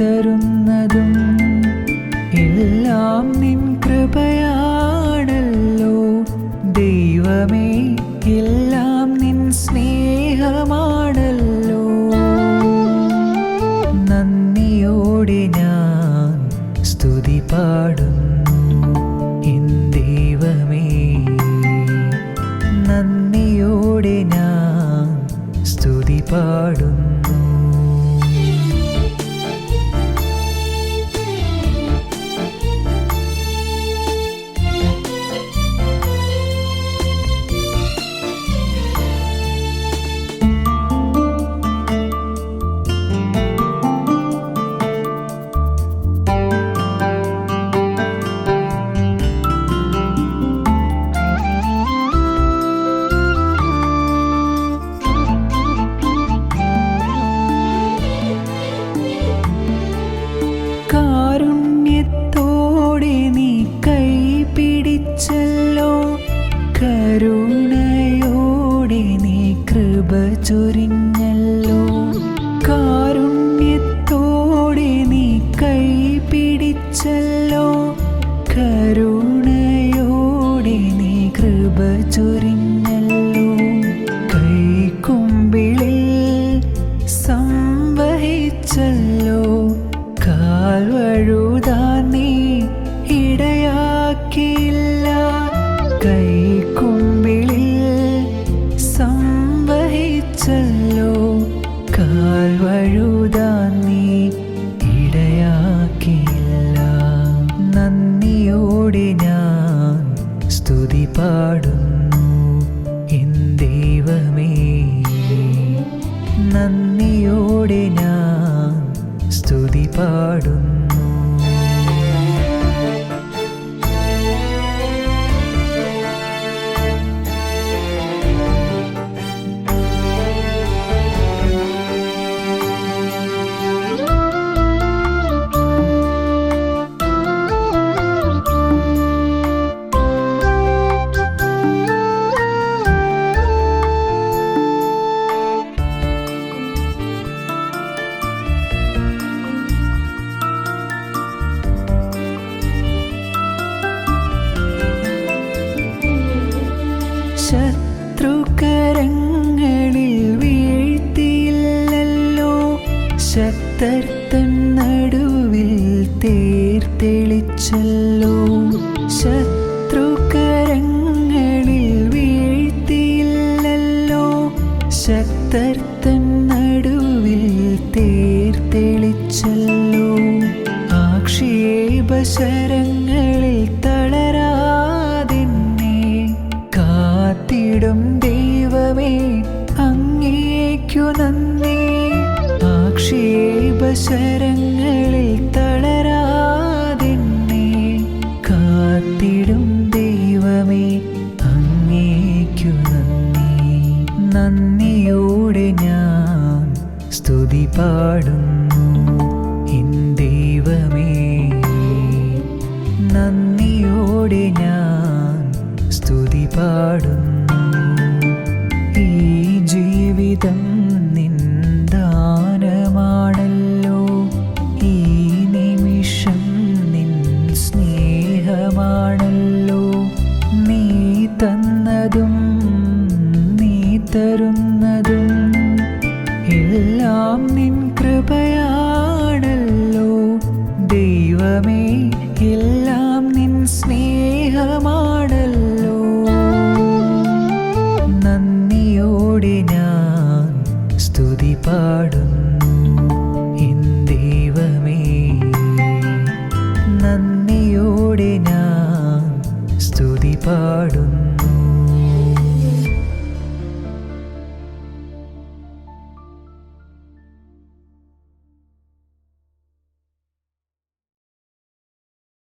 തരുന്നതും എല്ലാം നിൻ കൃപയാണല്ലോ ദൈവമേ. ചൊരിഞ്ഞല്ലോ. കാരുണ്യത്തോടെ നീ കൈ പിടിച്ചല്ലോ. കരുണയോടെ നീ കൃപ ചൊരിഞ്ഞല്ലോ. കൈക്കുമ്പിളിൽ സംവഹിച്ചല്ലോ. കാൽവഴുതാൻ നീ ഇടയാക്കിയില്ല. ശത്രുകരങ്ങളിൽ വീഴ്ത്തിയില്ലല്ലോ. ശക്തർത്തൻ നടുവിൽ തേർത്തെളിച്ചല്ലോ ശത്രുക്കരങ്ങളിൽ വീഴ്ത്തിയില്ലല്ലോ. ശക്തർത്തൻ നടുവിൽ തേർത്തെളിച്ചല്ലോ ആക്ഷേപശരങ്ങളിൽ അങ്ങേക്കു നന്ദി. ആക്ഷേപശരങ്ങളിൽ തളരാതിന്നെ. കാത്തിടും ദൈവമേ അങ്ങേക്കു നന്ദി. നന്ദിയോടെ ഞാൻ സ്തുതി പാടുന്നു. എൻ ദൈവമേ നന്ദിയോടെ ഞാൻ സ്തുതി പാടുന്നു. ഈ ജീവിതം തന്നതും നീ തരുന്നതും എല്ലാം നിൻ കൃപയാണല്ലോ. ദൈവമേ എല്ലാം നിൻ സ്നേഹമാണല്ലോ. നന്ദിയോടെ ഞാൻ സ്തുതി പാടുന്നു.